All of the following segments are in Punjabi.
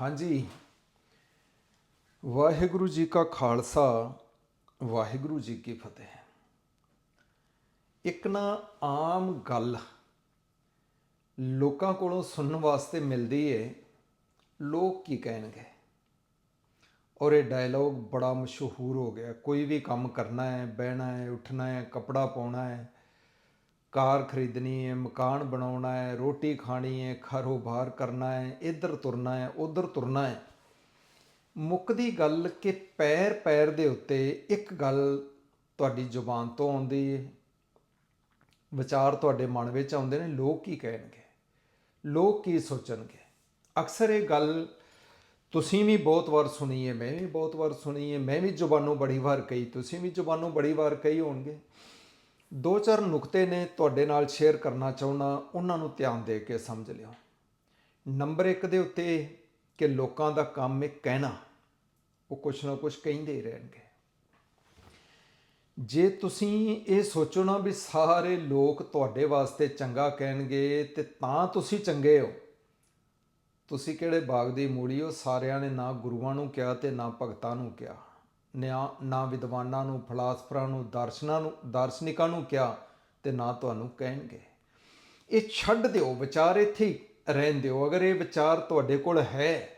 ਹਾਂਜੀ। ਵਾਹਿਗੁਰੂ ਜੀ ਕਾ ਖਾਲਸਾ, ਵਾਹਿਗੁਰੂ ਜੀ ਕੀ ਫਤਿਹ। ਇੱਕ ਨਾ ਆਮ ਗੱਲ ਲੋਕਾਂ ਕੋਲੋਂ ਸੁਣਨ ਵਾਸਤੇ ਮਿਲਦੀ ਏ, ਲੋਕ ਕੀ ਕਹਿਣਗੇ? ਔਰ ਇਹ ਡਾਇਲੌਗ ਬੜਾ ਮਸ਼ਹੂਰ ਹੋ ਗਿਆ। ਕੋਈ ਵੀ ਕੰਮ ਕਰਨਾ ਹੈ, ਬਹਿਣਾ ਹੈ, ਉੱਠਣਾ ਹੈ, ਕਪੜਾ ਪਾਉਣਾ ਹੈ ਕਾਰ ਖਰੀਦਣੀ ਹੈ, ਮਕਾਨ ਬਣਾਉਣਾ ਹੈ, ਰੋਟੀ ਖਾਣੀ ਹੈ ਕਾਰੋਬਾਰ ਕਰਨਾ ਹੈ, ਇੱਧਰ ਤੁਰਨਾ ਹੈ, ਉੱਧਰ ਤੁਰਨਾ ਹੈ। ਮੁੱਕਦੀ ਗੱਲ ਕਿ ਪੈਰ ਪੈਰ ਦੇ ਉੱਤੇ ਇੱਕ ਗੱਲ ਤੁਹਾਡੀ ਜ਼ੁਬਾਨ ਤੋਂ ਆਉਂਦੀ ਹੈ। ਵਿਚਾਰ ਤੁਹਾਡੇ ਮਨ ਵਿੱਚ ਆਉਂਦੇ ਨੇ, ਲੋਕ ਕੀ ਕਹਿਣਗੇ? ਲੋਕ ਕੀ ਸੋਚਣਗੇ? ਅਕਸਰ ਇਹ ਗੱਲ ਤੁਸੀਂ ਵੀ ਬਹੁਤ ਵਾਰ ਸੁਣੀ ਹੈ, ਮੈਂ ਵੀ ਬਹੁਤ ਵਾਰ ਸੁਣੀ ਹੈ, ਮੈਂ ਵੀ ਜ਼ੁਬਾਨੋਂ ਬੜੀ ਵਾਰ ਕਹੀ, ਤੁਸੀਂ ਵੀ ਜ਼ੁਬਾਨੋਂ ਬੜੀ ਵਾਰ ਕਹੀ ਹੋਣਗੇ। ਦੋ ਚਾਰ ਨੁਕਤੇ ਨੇ ਤੁਹਾਡੇ ਨਾਲ ਸ਼ੇਅਰ ਕਰਨਾ ਚਾਹੁੰਦਾ, ਉਹਨਾਂ ਨੂੰ ਧਿਆਨ ਦੇ ਕੇ ਸਮਝ ਲਿਓ। ਨੰਬਰ 1 ਦੇ ਉੱਤੇ ਕਿ ਲੋਕਾਂ ਦਾ ਕੰਮ ਹੈ ਕਹਿਣਾ, ਉਹ ਕੁਛ ਨਾ ਕੁਛ ਕਹਿੰਦੇ ਹੀ ਰਹਿਣਗੇ। ਜੇ ਤੁਸੀਂ ਇਹ ਸੋਚੋ ਨਾ ਵੀ ਸਾਰੇ ਲੋਕ ਤੁਹਾਡੇ ਵਾਸਤੇ ਚੰਗਾ ਕਹਿਣਗੇ, ਤੇ ਤਾਂ ਤੁਸੀਂ ਚੰਗੇ ਹੋ। ਤੁਸੀਂ ਕਿਹੜੇ ਬਾਗ ਦੀ ਮੂਲੀ ਹੋ? ਸਾਰਿਆਂ ਨੇ ਨਾ ਗੁਰੂਆਂ ਨੂੰ ਕਿਹਾ ਤੇ ਨਾ ਭਗਤਾਂ ਨੂੰ ਕਿਹਾ। ਨਾ ਨਾ ਵਿਦਵਾਨਾਂ ਨੂੰ, ਫਲਸਫਰਾਂ ਨੂੰ, ਦਰਸ਼ਨਾਂ ਨੂੰ, ਦਾਰਸ਼ਨਿਕਾਂ ਨੂੰ ਕਿਹਾ ਤੇ ਨਾ ਤੁਹਾਨੂੰ ਕਹਿਣਗੇ। ਇਹ ਛੱਡ ਦਿਓ, ਵਿਚਾਰ ਇੱਥੇ ਰਹਿਣ ਦਿਓ। ਅਗਰ ਇਹ ਵਿਚਾਰ ਤੁਹਾਡੇ ਕੋਲ ਹੈ,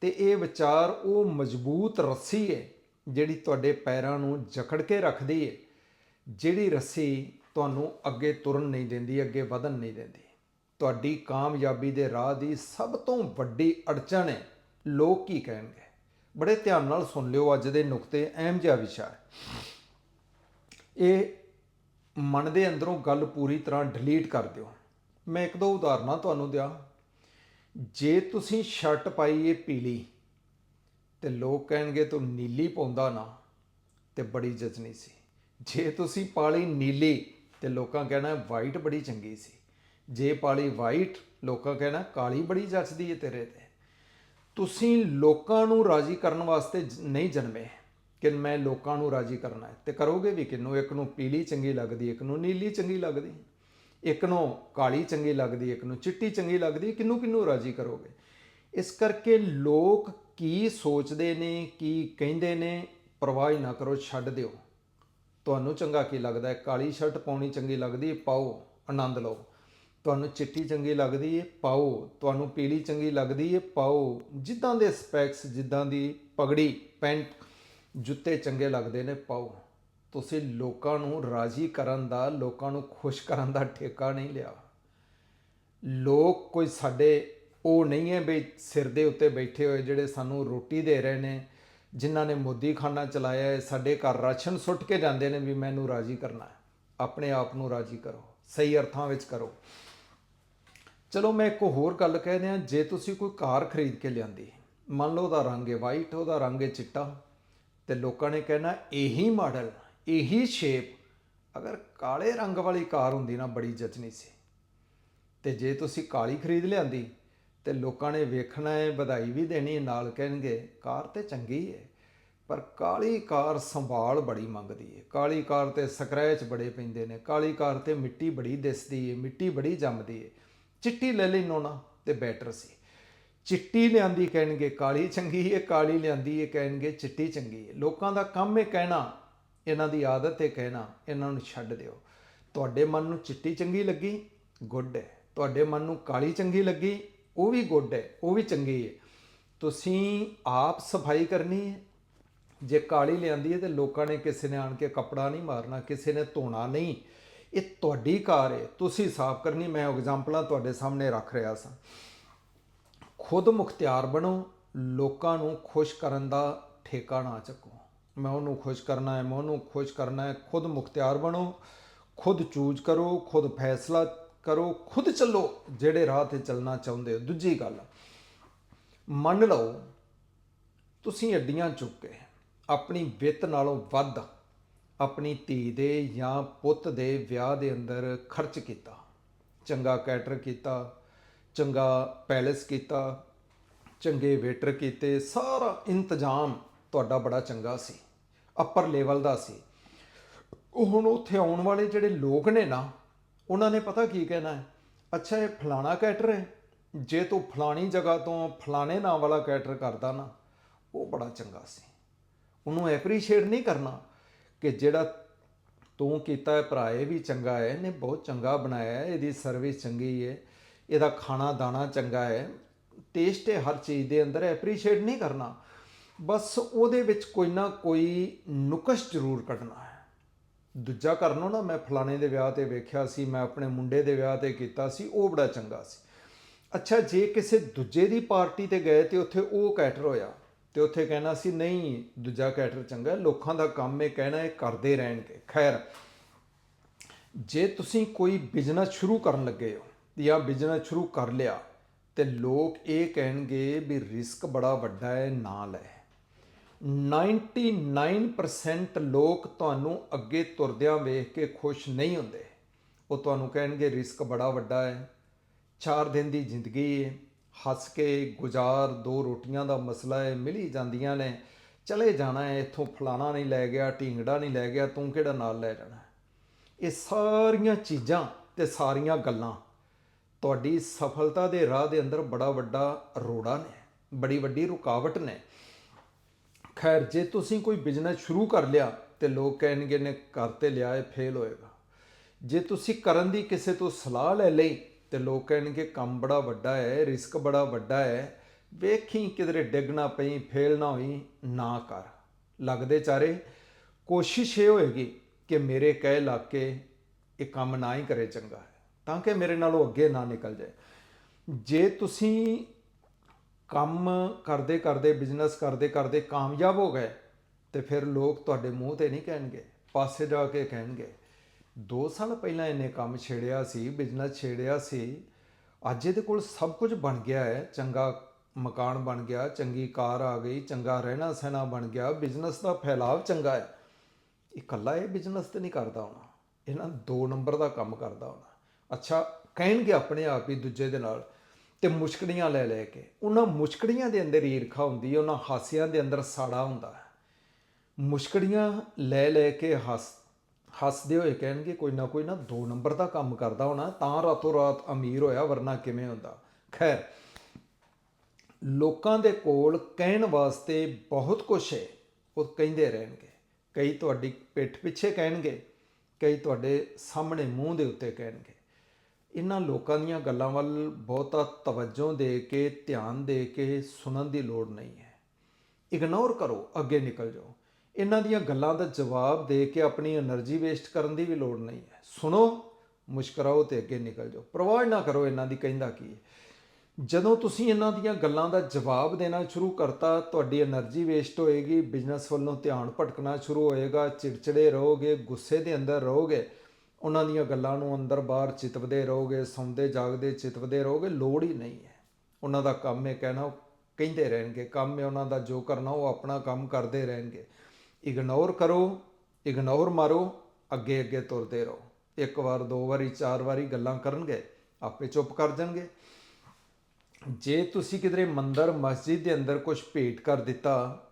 ਤੇ ਇਹ ਵਿਚਾਰ ਉਹ ਮਜ਼ਬੂਤ ਰੱਸੀ ਹੈ, ਜਿਹੜੀ ਤੁਹਾਡੇ ਪੈਰਾਂ ਨੂੰ ਜਕੜ ਕੇ ਰੱਖਦੀ ਹੈ, ਜਿਹੜੀ ਰੱਸੀ ਤੁਹਾਨੂੰ ਅੱਗੇ ਤੁਰਨ ਨਹੀਂ ਦਿੰਦੀ, ਅੱਗੇ ਵਧਣ ਨਹੀਂ ਦਿੰਦੀ। ਤੁਹਾਡੀ ਕਾਮਯਾਬੀ ਦੇ ਰਾਹ ਦੀ ਸਭ ਤੋਂ ਵੱਡੀ ਅੜਚਣ ਹੈ, ਲੋਕ ਕੀ ਕਹਿਣਗੇ? ਬੜੇ ਧਿਆਨ ਨਾਲ ਸੁਣ ਲਿਓ ਅੱਜ ਦੇ ਨੁਕਤੇ, ਅਹਿਮ ਜਿਹਾ ਵਿਸ਼ਾ ਹੈ ਇਹ ਮਨ ਦੇ ਅੰਦਰੋਂ ਗੱਲ ਪੂਰੀ ਤਰ੍ਹਾਂ ਡਿਲੀਟ ਕਰ ਦਿਓ। ਮੈਂ ਇੱਕ ਦੋ ਉਦਾਹਰਨਾਂ ਤੁਹਾਨੂੰ ਦਿਆਂ। ਜੇ ਤੁਸੀਂ ਸ਼ਰਟ ਪਾਈ ਏ ਪੀਲੀ ਤੇ ਲੋਕ ਕਹਿਣਗੇ ਤੂੰ ਨੀਲੀ ਪਾਉਂਦਾ ਨਾ, ਤੇ ਬੜੀ ਜਚਨੀ ਸੀ। ਜੇ ਤੁਸੀਂ ਪਾਲੀ ਨੀਲੀ ਤੇ ਲੋਕਾਂ ਕਹਿਣਾ ਵਾਈਟ ਬੜੀ ਚੰਗੀ ਸੀ। ਜੇ ਪਾਲੀ ਵਾਈਟ ਲੋਕਾਂ ਕਹਿਣਾ ਕਾਲੀ ਬੜੀ ਜੱਚਦੀ ਏ ਤੇਰੇ ਤੇ। ਤੁਸੀਂ ਲੋਕਾਂ ਨੂੰ ਰਾਜ਼ੀ ਕਰਨ ਵਾਸਤੇ ਜ- ਨਹੀਂ ਜਨਮੇ। ਕਿ ਮੈਂ ਲੋਕਾਂ ਨੂੰ ਰਾਜ਼ੀ ਕਰਨਾ ਹੈ। ਤੇ ਕਰੋਗੇ ਵੀ ਕਿਨੂੰ? ਇੱਕ ਨੂੰ ਪੀਲੀ ਚੰਗੀ ਲੱਗਦੀ, ਇੱਕ ਨੂੰ ਨੀਲੀ ਚੰਗੀ ਲੱਗਦੀ। ਇੱਕ ਨੂੰ ਕਾਲੀ ਚੰਗੀ ਲੱਗਦੀ, ਇੱਕ ਨੂੰ ਚਿੱਟੀ ਚੰਗੀ ਲੱਗਦੀ। ਕਿਨੂੰ ਕਿਨੂੰ ਰਾਜ਼ੀ ਕਰੋਗੇ? ਇਸ ਕਰਕੇ ਲੋਕ ਕੀ ਸੋਚਦੇ ਨੇ, ਕੀ ਕਹਿੰਦੇ ਨੇ, ਪਰਵਾਹ ਨਾ ਕਰੋ, ਛੱਡ ਦਿਓ। ਤੁਹਾਨੂੰ ਚੰਗਾ ਕੀ ਲੱਗਦਾ ਹੈ? ਕਾਲੀ ਸ਼ਰਟ ਪਾਉਣੀ ਚੰਗੀ ਲੱਗਦੀ, ਪਾਓ, ਆਨੰਦ ਲਓ। ਤੁਹਾਨੂੰ ਚਿੱਟੀ ਚੰਗੀ ਲੱਗਦੀ ਹੈ ਪਾਓ। ਤੁਹਾਨੂੰ ਪੀਲੀ ਚੰਗੀ ਲੱਗਦੀ ਹੈ ਪਾਓ। ਜਿੱਦਾਂ ਦੇ ਸਪੈਕਸ, ਜਿੱਦਾਂ ਦੀ ਪਗੜੀ, ਪੈਂਟ ਜੁੱਤੇ ਚੰਗੇ ਲੱਗਦੇ ਨੇ, ਪਾਓ। ਤੁਸੀਂ ਲੋਕਾਂ ਨੂੰ ਰਾਜ਼ੀ ਕਰਨ ਦਾ, ਲੋਕਾਂ ਨੂੰ ਖੁਸ਼ ਕਰਨ ਦਾ ਠੇਕਾ ਨਹੀਂ ਲਿਆ। ਲੋਕ ਕੋਈ ਸਾਡੇ, ਉਹ ਨਹੀਂ ਹੈ ਵੀ ਸਿਰ ਦੇ ਉੱਤੇ ਬੈਠੇ ਹੋਏ ਜਿਹੜੇ ਸਾਨੂੰ ਰੋਟੀ ਦੇ ਰਹੇ ਨੇ, ਜਿਨ੍ਹਾਂ ਨੇ ਮੋਦੀ ਖਾਨਾ ਚਲਾਇਆ ਹੈ ਸਾਡੇ ਘਰ ਰਾਸ਼ਨ ਸੁੱਟ ਕੇ ਜਾਂਦੇ ਨੇ ਵੀ ਮੈਨੂੰ ਰਾਜ਼ੀ ਕਰਨਾ ਹੈ ਆਪਣੇ ਆਪ ਨੂੰ ਰਾਜ਼ੀ ਕਰੋ। ਸਹੀ ਅਰਥਾਂ ਵਿੱਚ ਕਰੋ। ਚਲੋ ਮੈਂ ਇੱਕ ਹੋਰ ਗੱਲ ਕਹਿ ਦਿਆਂ, ਜੇ ਤੁਸੀਂ ਕੋਈ ਕਾਰ ਖਰੀਦ ਕੇ ਲਿਆਂਦੀ, ਮੰਨ ਲਓ ਉਹਦਾ ਰੰਗ ਹੈ ਵਾਈਟ ਉਹਦਾ ਰੰਗ ਹੈ ਚਿੱਟਾ, ਤੇ ਲੋਕਾਂ ਨੇ ਕਹਿਣਾ ਇਹੀ ਮਾਡਲ, ਇਹੀ ਸ਼ੇਪ ਅਗਰ ਕਾਲੇ ਰੰਗ ਵਾਲੀ ਕਾਰ ਹੁੰਦੀ ਨਾ, ਬੜੀ ਜਚਨੀ ਸੀ। ਤੇ ਜੇ ਤੁਸੀਂ ਕਾਲੀ ਖਰੀਦ ਲਿਆਂਦੀ, ਤੇ ਲੋਕਾਂ ਨੇ ਵੇਖਣਾ ਹੈ, ਵਧਾਈ ਵੀ ਦੇਣੀ ਨਾਲ ਕਹਿਣਗੇ, ਕਾਰ ਤੇ ਚੰਗੀ ਹੈ। ਪਰ ਕਾਲੀ ਕਾਰ ਸੰਭਾਲ ਬੜੀ ਮੰਗਦੀ ਹੈ ਕਾਲੀ ਕਾਰ ਤੇ ਸਕ੍ਰੈਚ ਬੜੇ ਪੈਂਦੇ ਨੇ, ਕਾਲੀ ਕਾਰ ਤੇ ਮਿੱਟੀ ਬੜੀ ਦਿਸਦੀ ਹੈ ਮਿੱਟੀ ਬੜੀ ਜੰਮਦੀ ਹੈ ਚਿੱਟੀ ਲੈ ਲਈ ਨਾ ਤੇ ਬੈਟਰ ਸੀ। ਚਿੱਟੀ ਲਿਆਂਦੀ ਕਹਿਣਗੇ ਕਾਲੀ ਚੰਗੀ ਹੈ ਕਾਲੀ ਲਿਆਂਦੀ ਹੈ ਕਹਿਣਗੇ ਚਿੱਟੀ ਚੰਗੀ ਹੈ ਲੋਕਾਂ ਦਾ ਕੰਮ ਹੈ ਕਹਿਣਾ, ਇਹਨਾਂ ਦੀ ਆਦਤ ਹੈ ਕਹਿਣਾ, ਇਹਨਾਂ ਨੂੰ ਛੱਡ ਦਿਓ। ਤੁਹਾਡੇ ਮਨ ਨੂੰ ਚਿੱਟੀ ਚੰਗੀ ਲੱਗੀ? ਗੁੱਡ ਹੈ ਤੁਹਾਡੇ ਮਨ ਨੂੰ ਕਾਲੀ ਚੰਗੀ ਲੱਗੀ? ਉਹ ਵੀ ਗੁੱਡ ਹੈ ਉਹ ਵੀ ਚੰਗੀ ਹੈ ਤੁਸੀਂ ਆਪ ਸਫ਼ਾਈ ਕਰਨੀ ਹੈ ਜੇ ਕਾਲੀ ਲਿਆਂਦੀ ਹੈ ਤੇ ਲੋਕਾਂ ਨੇ ਕਿਸੇ ਨੇ ਆਣ ਕੇ ਕੱਪੜਾ ਨਹੀਂ ਮਾਰਨਾ, ਕਿਸੇ ਨੇ ਧੋਣਾ ਨਹੀਂ। ਇਹ ਤੁਹਾਡੀ ਕਾਰ ਹੈ, ਤੁਸੀਂ ਸਾਫ਼ ਕਰਨੀ, ਮੈਂ ਐਗਜ਼ਾਮਪਲਾਂ ਤੁਹਾਡੇ ਸਾਹਮਣੇ ਰੱਖ ਰਿਹਾ ਸਾਂ। ਖੁਦ ਮੁਖਤਿਆਰ ਬਣੋ, ਲੋਕਾਂ ਨੂੰ ਖੁਸ਼ ਕਰਨ ਦਾ ਠੇਕਾ ਨਾ ਚੱਕੋ। ਮੈਂ ਉਹਨੂੰ ਖੁਸ਼ ਕਰਨਾ ਹੈ, ਮੈਂ ਉਹਨੂੰ ਖੁਸ਼ ਕਰਨਾ ਹੈ। ਖੁਦ ਮੁਖਤਿਆਰ ਬਣੋ, ਖੁਦ ਚੂਜ਼ ਕਰੋ, ਖੁਦ ਫੈਸਲਾ ਕਰੋ, ਖੁਦ ਚੱਲੋ, ਜਿਹੜੇ ਰਾਹ ਤੇ ਚੱਲਣਾ ਚਾਹੁੰਦੇ ਹੋ। ਦੂਜੀ ਗੱਲ, ਮੰਨ ਲਓ, ਤੁਸੀਂ ਅੱਡੀਆਂ ਚੁੱਕ ਕੇ ਆਪਣੀ ਵਿੱਤ ਨਾਲੋਂ ਵੱਧ ਆਪਣੀ ਧੀ ਦੇ ਜਾਂ ਪੁੱਤ ਦੇ ਵਿਆਹ ਦੇ ਅੰਦਰ ਖਰਚ ਕੀਤਾ। ਚੰਗਾ ਕੈਟਰ ਕੀਤਾ, ਚੰਗਾ ਪੈਲੇਸ ਕੀਤਾ, ਚੰਗੇ ਵੇਟਰ ਕੀਤੇ, ਸਾਰਾ ਇੰਤਜ਼ਾਮ ਤੁਹਾਡਾ ਬੜਾ ਚੰਗਾ ਸੀ ਅੱਪਰ ਲੈਵਲ ਦਾ ਸੀ। ਉਹ ਹੁਣ ਉੱਥੇ ਆਉਣ ਵਾਲੇ ਜਿਹੜੇ ਲੋਕ ਨੇ ਨਾ, ਉਹਨਾਂ ਨੇ ਪਤਾ ਕੀ ਕਹਿਣਾ ਹੈ? ਅੱਛਾ, ਇਹ ਫਲਾਣਾ ਕੈਟਰ ਹੈ। ਜੇ ਤੂੰ ਫਲਾਣੀ ਜਗ੍ਹਾ ਤੋਂ ਫਲਾਣੇ ਨਾਂ ਵਾਲਾ ਕੈਟਰ ਕਰਦਾ ਨਾ, ਉਹ ਬੜਾ ਚੰਗਾ ਸੀ। ਉਹਨੂੰ ਐਪਰੀਸ਼ੀਏਟ ਨਹੀਂ ਕਰਨਾ ਕਿ ਜਿਹੜਾ ਤੂੰ ਕੀਤਾ ਹੈ, ਭਰਾ ਇਹ ਵੀ ਚੰਗਾ ਹੈ, ਇਹਨੇ ਬਹੁਤ ਚੰਗਾ ਬਣਾਇਆ ਹੈ, ਇਹਦੀ ਸਰਵਿਸ ਚੰਗੀ ਹੈ, ਇਹਦਾ ਖਾਣਾ ਦਾਣਾ ਚੰਗਾ ਹੈ ਟੇਸਟ ਹੈ ਹਰ ਚੀਜ਼ ਦੇ ਅੰਦਰ ਐਪਰੀਸ਼ੀਏਟ ਨਹੀਂ ਕਰਨਾ। ਬਸ ਉਹਦੇ ਵਿੱਚ ਕੋਈ ਨਾ ਕੋਈ ਨੁਕਸ ਜ਼ਰੂਰ ਕੱਢਣਾ ਹੈ। ਦੂਜਾ ਕਰਨੋਂ ਨਾ ਮੈਂ ਫਲਾਣੇ ਦੇ ਵਿਆਹ ਤੇ ਵੇਖਿਆ ਸੀ, ਮੈਂ ਆਪਣੇ ਮੁੰਡੇ ਦੇ ਵਿਆਹ ਤੇ ਕੀਤਾ ਸੀ, ਉਹ ਬੜਾ ਚੰਗਾ ਸੀ। ਅੱਛਾ, ਜੇ ਕਿਸੇ ਦੂਜੇ ਦੀ ਪਾਰਟੀ ਤੇ ਗਏ ਤੇ ਉੱਥੇ ਉਹ ਕੈਟਰ ਹੋਇਆ ਤੇ ਉੱਥੇ ਕਹਿਣਾ ਸੀ, ਨਹੀਂ, ਦੂਜਾ ਕੈਟਰ ਚੰਗਾ ਲੋਕਾਂ ਦਾ ਕੰਮ ਇਹ ਕਹਿਣਾ ਇਹ ਕਰਦੇ ਰਹਿਣਗੇ। ਖੈਰ, ਜੇ ਤੁਸੀਂ ਕੋਈ ਬਿਜ਼ਨਸ ਸ਼ੁਰੂ ਕਰਨ ਲੱਗੇ ਹੋ ਜਾਂ ਬਿਜ਼ਨਸ ਸ਼ੁਰੂ ਕਰ ਲਿਆ, ਤੇ ਲੋਕ ਇਹ ਕਹਿਣਗੇ ਵੀ ਰਿਸਕ ਬੜਾ ਵੱਡਾ ਹੈ ਨਾ ਲੈ 99% ਲੋਕ ਤੁਹਾਨੂੰ ਅੱਗੇ ਤੁਰਦਿਆਂ ਵੇਖ ਕੇ ਖੁਸ਼ ਨਹੀਂ ਹੁੰਦੇ। ਉਹ ਤੁਹਾਨੂੰ ਕਹਿਣਗੇ ਰਿਸਕ ਬੜਾ ਵੱਡਾ ਹੈ 4 ਦਿਨ ਦੀ ਜ਼ਿੰਦਗੀ ਹੈ ਹੱਸ ਕੇ ਗੁਜ਼ਾਰ ਦੋ ਰੋਟੀਆਂ ਦਾ ਮਸਲਾ ਹੈ ਮਿਲੀ ਜਾਂਦੀਆਂ ਨੇ, ਚਲੇ ਜਾਣਾ ਹੈ, ਇੱਥੋਂ ਫਲਾਣਾ ਨਹੀਂ ਲੈ ਗਿਆ, ਢੀਂਗੜਾ ਨਹੀਂ ਲੈ ਗਿਆ, ਤੂੰ ਕਿਹੜਾ ਨਾਲ ਲੈ ਜਾਣਾ ਇਹ ਸਾਰੀਆਂ ਚੀਜ਼ਾਂ ਤੇ ਸਾਰੀਆਂ ਗੱਲਾਂ ਤੁਹਾਡੀ ਸਫਲਤਾ ਦੇ ਰਾਹ ਦੇ ਅੰਦਰ ਬੜਾ ਵੱਡਾ ਰੋੜਾ ਨੇ, ਬੜੀ ਵੱਡੀ ਰੁਕਾਵਟ ਨੇ। ਖੈਰ, ਜੇ ਤੁਸੀਂ ਕੋਈ ਬਿਜ਼ਨਸ ਸ਼ੁਰੂ ਕਰ ਲਿਆ ਤੇ ਲੋਕ ਕਹਿਣਗੇ ਨੇ ਕਰ ਤੇ ਲਿਆ ਇਹ ਫੇਲ ਹੋਏਗਾ। ਜੇ ਤੁਸੀਂ ਕਰਨ ਦੀ ਕਿਸੇ ਤੋਂ ਸਲਾਹ ਲੈ ਲਈ ਤੇ ਲੋਕ ਕਹਿਣਗੇ ਕੰਮ ਬੜਾ ਵੱਡਾ ਹੈ, ਰਿਸਕ ਬੜਾ ਵੱਡਾ ਹੈ। ਵੇਖੀ ਕਿਧਰੇ ਡਿੱਗ ਨਾ ਪਈ, ਫੇਲ ਨਾ ਹੋਈ, ਨਾ ਕਰ। ਲੱਗਦੇ ਚਾਰੇ, ਕੋਸ਼ਿਸ਼ ਇਹ ਹੋਏਗੀ ਕਿ ਮੇਰੇ ਕਹੇ ਇਲਾਕੇ ਇਹ ਕੰਮ ਨਾ ਹੀ ਕਰੇ ਚੰਗਾ ਹੈ, ਤਾਂ ਕਿ ਮੇਰੇ ਨਾਲੋਂ ਅੱਗੇ ਨਾ ਨਿਕਲ ਜਾਏ। ਜੇ ਤੁਸੀਂ ਕੰਮ ਕਰਦੇ ਕਰਦੇ ਬਿਜ਼ਨਸ ਕਰਦੇ ਕਰਦੇ ਕਾਮਯਾਬ ਹੋ ਗਏ, ਤੇ ਫਿਰ ਲੋਕ ਤੁਹਾਡੇ ਮੂੰਹ ਤੇ ਨਹੀਂ ਕਹਿਣਗੇ, ਪਾਸੇ ਜਾ ਕੇ ਕਹਿਣਗੇ। 2 ਸਾਲ ਪਹਿਲਾਂ ਇਹਨੇ ਕੰਮ ਛੇੜਿਆ ਸੀ ਬਿਜ਼ਨਸ ਛੇੜਿਆ ਸੀ। ਅੱਜ ਇਹਦੇ ਕੋਲ ਸਭ ਕੁਝ ਬਣ ਗਿਆ ਹੈ। ਚੰਗਾ ਮਕਾਨ ਬਣ ਗਿਆ, ਚੰਗੀ ਕਾਰ ਆ ਗਈ, ਚੰਗਾ ਰਹਿਣਾ ਸਹਿਣਾ ਬਣ ਗਿਆ ਬਿਜ਼ਨਸ ਦਾ ਫੈਲਾਵ ਚੰਗਾ ਹੈ। ਇਕੱਲਾ ਇਹ ਬਿਜ਼ਨਸ ਤੇ ਨਹੀਂ ਕਰਦਾ ਹੋਣਾ। ਇਹਨਾਂ ਦੋ ਨੰਬਰ ਦਾ ਕੰਮ ਕਰਦਾ ਹੋਣਾ। ਅੱਛਾ, ਕਹਿਣਗੇ ਆਪਣੇ ਆਪ ਹੀ ਦੂਜੇ ਦੇ ਨਾਲ ਤੇ ਮੁਸ਼ਕੜੀਆਂ ਲੈ ਲੈ ਕੇ। ਉਹਨਾਂ ਮੁਸ਼ਕੜੀਆਂ ਦੇ ਅੰਦਰ ਈਰਖਾ ਹੁੰਦੀ ਹੈ, ਉਹਨਾਂ ਹਾਸਿਆਂ ਦੇ ਅੰਦਰ ਸਾੜਾ ਹੁੰਦਾ ਹੈ। ਮੁਸ਼ਕੜੀਆਂ ਲੈ ਲੈ ਕੇ ਹੱਸ ਹੱਸਦੇ ਹੋਏ ਕਹਿਣਗੇ, ਕੋਈ ਨਾ ਕੋਈ ਨਾ ਦੋ ਨੰਬਰ ਦਾ ਕੰਮ ਕਰਦਾ ਹੋਣਾ, ਤਾਂ ਰਾਤੋਂ ਰਾਤ ਅਮੀਰ ਹੋਇਆ, ਵਰਨਾ ਕਿਵੇਂ ਹੁੰਦਾ? ਖੈਰ, ਲੋਕਾਂ ਦੇ ਕੋਲ ਕਹਿਣ ਵਾਸਤੇ ਬਹੁਤ ਕੁਝ ਹੈ, ਉਹ ਕਹਿੰਦੇ ਰਹਿਣਗੇ। ਕਈ ਤੁਹਾਡੀ ਪਿੱਠ ਪਿੱਛੇ ਕਹਿਣਗੇ, ਕਈ ਤੁਹਾਡੇ ਸਾਹਮਣੇ ਮੂੰਹ ਦੇ ਉੱਤੇ ਕਹਿਣਗੇ। ਇਹਨਾਂ ਲੋਕਾਂ ਦੀਆਂ ਗੱਲਾਂ ਵੱਲ ਬਹੁਤਾ ਤਵੱਜੋ ਦੇ ਕੇ, ਧਿਆਨ ਦੇ ਕੇ ਸੁਣਨ ਦੀ ਲੋੜ ਨਹੀਂ ਹੈ। ਇਗਨੋਰ ਕਰੋ, ਅੱਗੇ ਨਿਕਲ ਜਾਓ। ਇਹਨਾਂ ਦੀਆਂ ਗੱਲਾਂ ਦਾ ਜਵਾਬ ਦੇ ਕੇ ਆਪਣੀ એનર્ਜੀ ਵੇਸਟ ਕਰਨ ਦੀ ਵੀ ਲੋੜ ਨਹੀਂ ਹੈ। ਸੁਣੋ, ਮੁਸ਼ਕਰਾਓ ਤੇ ਅੱਗੇ ਨਿਕਲ ਜਾਓ। ਪ੍ਰਵਾਹ ਨਾ ਕਰੋ ਇਹਨਾਂ ਦੀ, ਕਹਿੰਦਾ ਕੀ ਹੈ। ਜਦੋਂ ਤੁਸੀਂ ਇਹਨਾਂ ਦੀਆਂ ਗੱਲਾਂ ਦਾ ਜਵਾਬ ਦੇਣਾ ਸ਼ੁਰੂ ਕਰਤਾ, ਤੁਹਾਡੀ એનર્ਜੀ ਵੇਸਟ ਹੋਏਗੀ ਬਿਜ਼ਨਸ ਵੱਲੋਂ ਧਿਆਨ ਭਟਕਣਾ ਸ਼ੁਰੂ ਹੋਏਗਾ, ਚਿੜਚਿੜੇ ਰਹੋਗੇ, ਗੁੱਸੇ ਦੇ ਅੰਦਰ ਰਹੋਗੇ, ਉਹਨਾਂ ਦੀਆਂ ਗੱਲਾਂ ਨੂੰ ਅੰਦਰ ਬਾਹਰ ਚਿਤਵਦੇ ਰਹੋਗੇ, ਸੌਂਦੇ ਜਾਗਦੇ ਚਿਤਵਦੇ ਰਹੋਗੇ, ਲੋੜ ਹੀ ਨਹੀਂ ਹੈ। ਉਹਨਾਂ ਦਾ ਕੰਮ ਹੈ ਕਹਿਣਾ ਕਹਿੰਦੇ ਰਹਿਣਗੇ। ਕੰਮ ਹੈ ਉਹਨਾਂ ਦਾ ਜੋ ਕਰਨਾ, ਉਹ ਆਪਣਾ ਕੰਮ ਕਰਦੇ ਰਹਿਣਗੇ। ਇਗਨੋਰ ਕਰੋ ਇਗਨੋਰ ਮਾਰੋ, ਅੱਗੇ ਅੱਗੇ ਤੁਰਦੇ ਰਹੋ। ਇੱਕ ਵਾਰ, ਦੋ ਵਾਰੀ, ਚਾਰ ਵਾਰੀ ਗੱਲਾਂ ਕਰਨਗੇ, ਆਪੇ ਚੁੱਪ ਕਰ ਜਾਣਗੇ। ਜੇ ਤੁਸੀਂ ਕਿਧਰੇ ਮੰਦਰ, ਮਸਜਿਦ ਦੇ ਅੰਦਰ ਕੁਝ ਭੇਟ ਕਰ ਦਿੱਤਾ,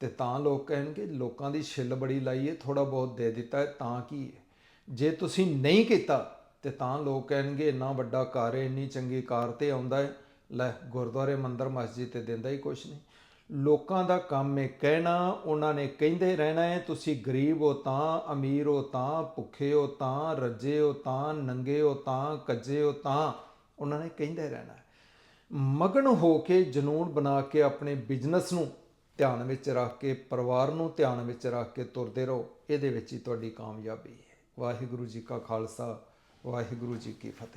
ਤੇ ਤਾਂ ਲੋਕ ਕਹਿਣਗੇ, ਲੋਕਾਂ ਦੀ ਛਿੱਲ ਬੜੀ ਲਾਈ ਹੈ ਥੋੜਾ ਬਹੁਤ ਦੇ ਦਿੱਤਾ ਤਾਂ ਕੀ ਹੈ ਜੇ ਤੁਸੀਂ ਨਹੀਂ ਕੀਤਾ, ਤੇ ਤਾਂ ਲੋਕ ਕਹਿਣਗੇ, ਇੰਨਾ ਵੱਡਾ ਕਾਰ ਹੈ ਇੰਨੀ ਚੰਗੀ ਕਾਰ ਤੇ ਆਉਂਦਾ ਹੈ ਲੈ, ਗੁਰਦੁਆਰੇ, ਮੰਦਰ, ਮਸਜਿਦ ਤੇ ਦਿੰਦਾ ਹੀ ਕੁਛ ਨਹੀਂ। ਲੋਕਾਂ ਦਾ ਕੰਮ ਹੈ ਕਹਿਣਾ, ਉਹਨਾਂ ਨੇ ਕਹਿੰਦੇ ਰਹਿਣਾ ਹੈ, ਤੁਸੀਂ ਗਰੀਬ ਹੋ ਤਾਂ, ਅਮੀਰ ਹੋ ਤਾਂ, ਭੁੱਖੇ ਹੋ ਤਾਂ, ਰੱਜੇ ਹੋ ਤਾਂ, ਨੰਗੇ ਹੋ ਤਾਂ, ਕੱਜੇ ਹੋ ਤਾਂ, ਉਹਨਾਂ ਨੇ ਕਹਿੰਦੇ ਰਹਿਣਾ ਹੈ। ਮਗਨ ਹੋ ਕੇ ਜਨੂਨ ਬਣਾ ਕੇ ਆਪਣੇ ਬਿਜ਼ਨਸ ਨੂੰ ਧਿਆਨ ਵਿੱਚ ਰੱਖ ਕੇ, ਪਰਿਵਾਰ ਨੂੰ ਧਿਆਨ ਵਿੱਚ ਰੱਖ ਕੇ ਤੁਰਦੇ ਰਹੋ, ਇਹਦੇ ਵਿੱਚ ਹੀ ਤੁਹਾਡੀ ਕਾਮਯਾਬੀ ਹੈ। ਵਾਹਿਗੁਰੂ ਜੀ ਕਾ ਖਾਲਸਾ, ਵਾਹਿਗੁਰੂ ਜੀ ਕੀ ਫਤਿਹ।